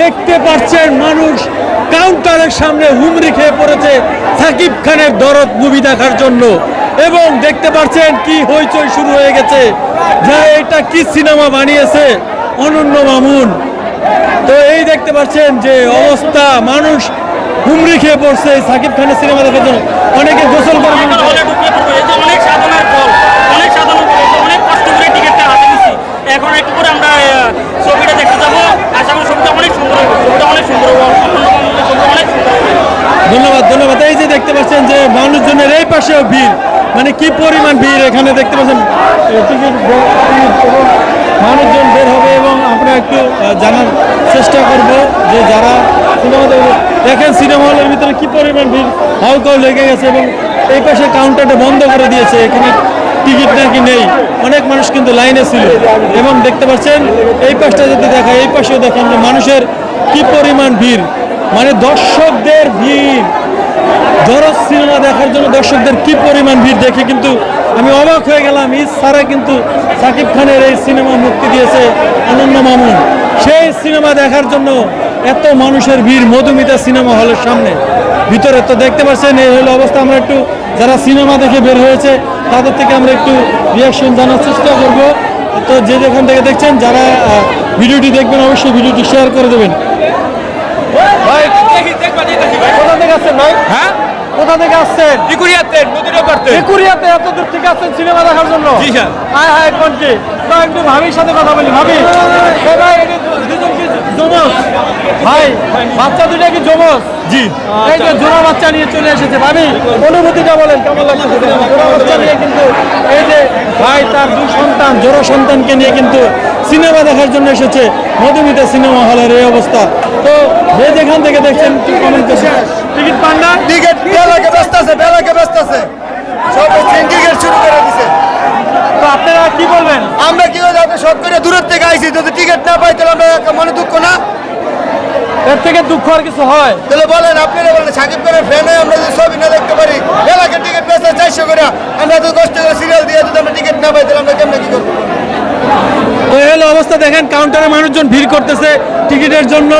দেখতে পাচ্ছেন মানুষ কাউন্টারের সামনে হুমড়ি খেয়ে পড়েছে সাকিব খানের দরদ মুভি দেখার জন্য। এবং দেখতে পাচ্ছেন কি হইচই শুরু হয়ে গেছে। যে এটা কি সিনেমা বানিয়েছে? অনন্য মামুন। তো এই দেখতে পাচ্ছেন যে অবস্থা মানুষ হুমড়ি খেয়ে পড়ছে সাকিব খানের সিনেমা দেখার জন্য। অনেকে গোসল করে এখন হলে ঢুকে পড়ব এই যে অনেক সাধনার ফল অনেক সাধনার ফল এই যে অনেক কষ্ট করে টিকিটটা হাতে নিছি এখন একটু করে আমরা আহ, ছবিটা দেখতে যাব আশা করি ছবিটা অনেক সুন্দর হবে ছবিটা অনেক সুন্দর হবে অন্য বাংলার ছবিটা অনেক সুন্দর হবে ধন্যবাদ ধন্যবাদ এই যে দেখতে পাচ্ছেন যে মানুষজনের এই পাশেও ভিড়। মানে কি পরিমাণ ভিড় এখানে দেখতে পাচ্ছেন? মানুষজন বের হবে এবং আমরা একটু জানার চেষ্টা করব যে যারা সিনেমা দেখেন সিনেমা হলের ভিতরে কি পরিমাণ ভিড়। হাউকাউ লেগে গেছে এবং এই পাশে কাউন্টারটা বন্ধ করে দিয়েছে। এখানে টিকিট নাকি নেই। অনেক মানুষ কিন্তু লাইনে ছিল। এবং দেখতে পাচ্ছেন, এই পাশটা যদি দেখা এই পাশেও দেখেন যে মানুষের কি পরিমাণ ভিড়। মানে দর্শকদের ভিড়। জরজ সিনেমা দেখার জন্য দর্শকদের কি পরিমাণ ভিড় দেখে কিন্তু আমি অবাক হয়ে গেলাম। ঈদ সারা কিন্তু সাকিব খানের এই সিনেমা মুক্তি দিয়েছে অনন্য মামুন। সেই সিনেমা দেখার জন্য এত মানুষের ভিড় মধুমিতা সিনেমা হলের সামনে। ভিতরে তো দেখতে পাচ্ছেন, এই হলো অবস্থা। আমরা একটু যারা সিনেমা দেখে বের হয়েছে, তাদের থেকে আমরা একটু রিয়াকশন জানার চেষ্টা করব। তো যে যেখান থেকে দেখছেন, যারা ভিডিওটি দেখবেন, অবশ্যই ভিডিওটি শেয়ার করে দেবেন। কোথা থেকে আসছেন ভাই? হ্যাঁ? কোথা থেকে আসছেন? টিকুরিয়াতে নদীর পারতে একুরিয়াতে এত দূর থেকে আসছেন সিনেমা দেখার জন্য? জি স্যার। হাই হাই কোনটি? তো একটু ভাবির সাথে কথা বলি ভাবি। ভাই জমস ভাই বাচ্চা দুটো কি জমস জি। এই যে জোড়া বাচ্চা নিয়ে চলে এসেছে ভাবি অনুভূতিটা বলেন কেমন লাগছে? জোড়া বাচ্চা নিয়ে কিন্তু এই যে ভাই তার দুই সন্তান জোড়া সন্তানকে নিয়ে কিন্তু সিনেমা দেখার জন্য এসেছে মধুমিতা সিনেমা হলের এই অবস্থা। তো যে যেখান থেকে দেখছেন একটু কমেন্ট করছেন? টিকিট পান না? টিকিট বেলাকে ব্যস্ত আছে বেলাকে ব্যস্ত আছে। সব টিকিট শুরু করে দিছে। তো আপনারা কি বলবেন? আমরা কি যাবে সব করে দূরের থেকে আইছি যদি টিকিট না পাই তাহলে আমরা মনে দুঃখ না? এর থেকে দুঃখ আর কিছু হয়? তাহলে বলেন আপনারা বলেন সাকিব করে ফ্যান হয়ে আমরা যদি ছবি না দেখতে পারি বেলাকে টিকিট বেচতে চারশো করে আমরা তো কষ্ট করে সিরিয়াল দিয়ে যদি আমরা টিকিট না পাই তাহলে আমরা কেমনে কি করব? হলো অবস্থা দেখেন কাউন্টারে মানুষজন ভিড় করতেছে টিকিটের জন্য।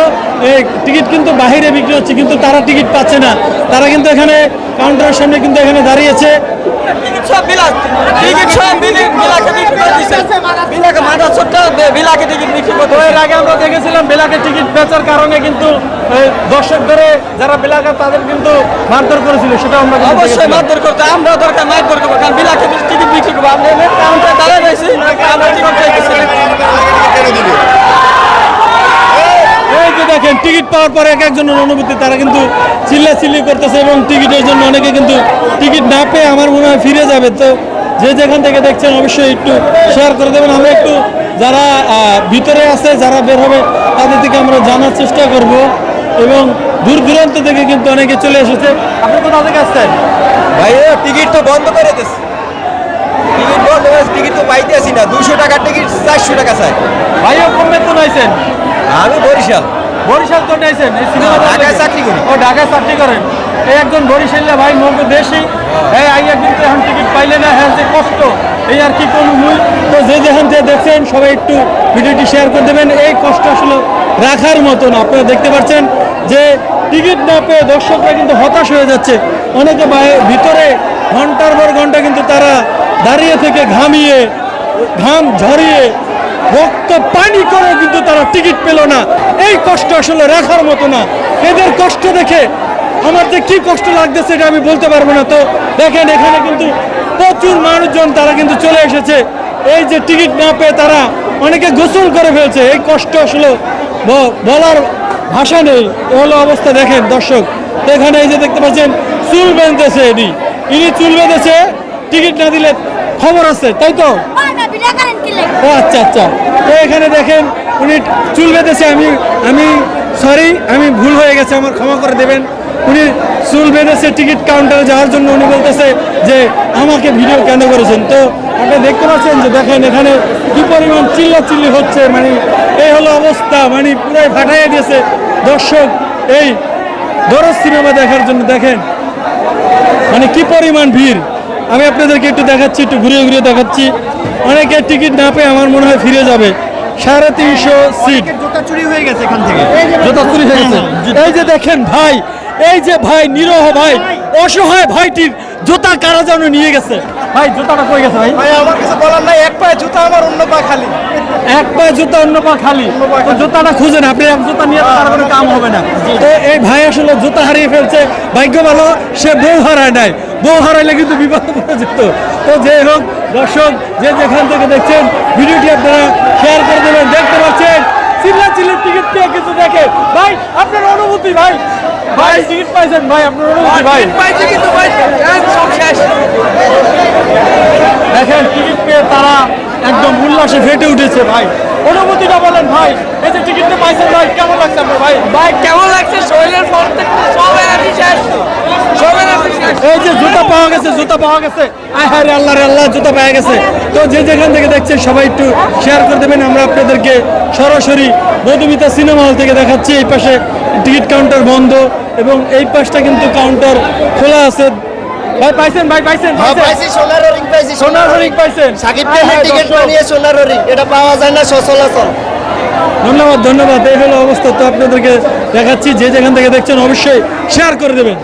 এই টিকিট কিন্তু বাহিরে বিক্রি হচ্ছে কিন্তু তারা টিকিট পাচ্ছে না। তারা কিন্তু এখানে কাউন্টারের সামনে কিন্তু এখানে দাঁড়িয়েছে। সব বিলাস। টিকিট সব বিলাকে বিক্রি করে দিছে। বিলাকে মাথা ছোট্ট বিলাকে টিকিট বিক্রি তো এর আগে আমরা দেখেছিলাম বেলাকে টিকিট বেচার কারণে কিন্তু দর্শক ধরে যারা বেলাকা তাদের কিন্তু মারধর করেছিল সেটা আমরা অবশ্যই। মারধর করতে আমরা দরকার মারধর করব কারণ বিলাকে টিকিট বিক্রি করব। আমরা কাউন্টার দাঁড়ায় রয়েছি আমরা টিকিট চাইতেছি এই যে দেখেন টিকিট পাওয়ার পরে এক একজনের অনুভূতি তারা কিন্তু চিল্লা চিল্লি করতেছে এবং টিকিটের জন্য অনেকে কিন্তু টিকিট না পেয়ে আমার মনে হয় ফিরে যাবে। তো যে যেখান থেকে দেখছেন অবশ্যই একটু শেয়ার করে দেবেন। আমরা একটু যারা ভিতরে আছে যারা বের হবে তাদের থেকে আমরা জানার চেষ্টা করব এবং দূর দূরান্ত থেকে কিন্তু অনেকে চলে এসেছে। আপনি কোথা থেকে আসছেন? ভাই টিকিট তো বন্ধ করে দিস টিকিট বন্ধ করে টিকিট তো পাইতে আসি না। দুশো টাকার টিকিট চারশো টাকা চাই। ভাইও কম বেতন আইছেন আমি বরিশাল। বরিশাল তো আইছেন এই সিনেমা ঢাকায় চাকরি করি। ও ঢাকায় চাকরি করেন। এই একজন বরিশাল্লা ভাই মগ দেশি হ্যাঁ আইয়া কিন্তু এখন টিকিট পাইলে না হ্যাঁ যে কষ্ট। এই আর কি কোনো মূল তো যে যেখান থেকে দেখছেন সবাই একটু ভিডিওটি শেয়ার করে দেবেন। এই কষ্ট আসলে রাখার মতন। আপনারা দেখতে পাচ্ছেন যে টিকিট না পেয়ে দর্শকরা কিন্তু হতাশ হয়ে যাচ্ছে। অনেকে বাইরে ভিতরে ঘণ্টার পর ঘণ্টা কিন্তু তারা দাঁড়িয়ে থেকে ঘামিয়ে ঘাম ঝরিয়ে রক্ত পানি করে কিন্তু তারা টিকিট পেল না। এই কষ্ট আসলে রাখার মতো না। এদের কষ্ট দেখে আমার যে কি কষ্ট লাগতেছে এটা আমি বলতে পারব না। তো দেখেন, এখানে কিন্তু প্রচুর মানুষজন তারা কিন্তু চলে এসেছে। এই যে টিকিট না পেয়ে তারা অনেকে গোসল করে ফেলছে। এই কষ্ট আসলে বলার ভাষা নেই। হলো অবস্থা, দেখেন দর্শক। এখানে এই যে দেখতে পাচ্ছেন, চুল বেঁধেছে ইনি ইনি চুল বেঁধেছে, টিকিট না দিলে খবর আছে তাই তো. ও আচ্ছা আচ্ছা। তো এখানে দেখেন উনি চুল বেঁধেছে আমি আমি সরি আমি ভুল হয়ে গেছে আমার ক্ষমা করে দেবেন। উনি চুল বেঁধেছে টিকিট কাউন্টারে যাওয়ার জন্য উনি বলতেছে যে আমাকে ভিডিও কেন করেছেন? তো আপনি দেখতে পাচ্ছেন যে দেখেন এখানে কি পরিমাণ চিল্লা চিল্লি হচ্ছে মানে এই হলো অবস্থা মানে পুরাই ফাটাইয়া দিয়েছে। দর্শক এই দরজ সিনেমা দেখার জন্য দেখেন মানে কি পরিমাণ ভিড়। আমি আপনাদেরকে একটু দেখাচ্ছি একটু ঘুরিয়ে ঘুরিয়ে দেখাচ্ছি। অনেকে টিকিট না পেয়ে আমার মনে হয় ফিরে যাবে। সাড়ে তিনশো সিট। জুতা চুরি হয়ে গেছে এখান থেকে। জুতা চুরি হয়ে গেছে। এই যে দেখেন ভাই এই যে ভাই নিরহ ভাই। অসহায় ভাইটির জুতা কারা যেন নিয়ে গেছে? ভাই জুতাটা কই গেছে ভাই? ভাই আমার কিছু বলার নাই। এক পায়ে জুতা আমার অন্য পা খালি। এক পায়ে জুতা অন্য পা খালি। তো জুতাটা খুঁজেন আপনি এক জুতা নিয়ে তার কোনো কাম হবে না। তো এই ভাই আসলে জুতা হারিয়ে ফেলছে। ভাগ্য ভালো সে বউ হারায় নাই। বউ হারাইলে কিন্তু বিপদ পড়ে যেত। তো যে হোক দর্শক যে যেখান থেকে দেখছেন ভিডিওটি আপনারা শেয়ার করে দেবেন। দেখতে পাচ্ছেন চিল্লা চিল্লির টিকিট পেয়ে কিন্তু দেখে ভাই আপনার অনুভূতি ভাই। ভাই টিকিট পাইছেন ভাই আপনার ভাই পাইছে কিন্তু ভাই সব শেষ। দেখেন টিকিট পেয়ে তারা একদম উল্লাসে ফেটে উঠেছে ভাই। অনুভূতিটা বলেন ভাই এই যে টিকিটটা পাইছেন ভাই কেমন লাগছে আপনার ভাই? ভাই কেমন লাগছে? শরীরের প্রত্যেকটা সব এনার্জি শেষ। সব এনার্জি শেষ। এই যে পাওয়া গেছে জুতা পাওয়া গেছে। আয় হায় রে আল্লাহ রে আল্লাহ জুতা পাওয়া গেছে। তো যে যেখান থেকে দেখছেন সবাই একটু শেয়ার করে দেবেন। আমরা আপনাদেরকে সরাসরি মধুমিতা সিনেমা হল থেকে দেখাচ্ছি। এই পাশে টিকিট কাউন্টার বন্ধ এবং এই পাশটা কিন্তু কাউন্টার খোলা আছে। ভাই পাইছেন ভাই পাইছেন হ্যাঁ? পাইছি সোনার রিং পাইছি সোনার হরিণ পাইছেন? সাকিব খানের টিকিট বানিয়ে সোনার রিং এটা পাওয়া যায় না সচলাচল। ধন্যবাদ ধন্যবাদ। এই হলো অবস্থা। তো আপনাদেরকে দেখাচ্ছি। যে যেখান থেকে দেখছেন অবশ্যই শেয়ার করে দেবেন।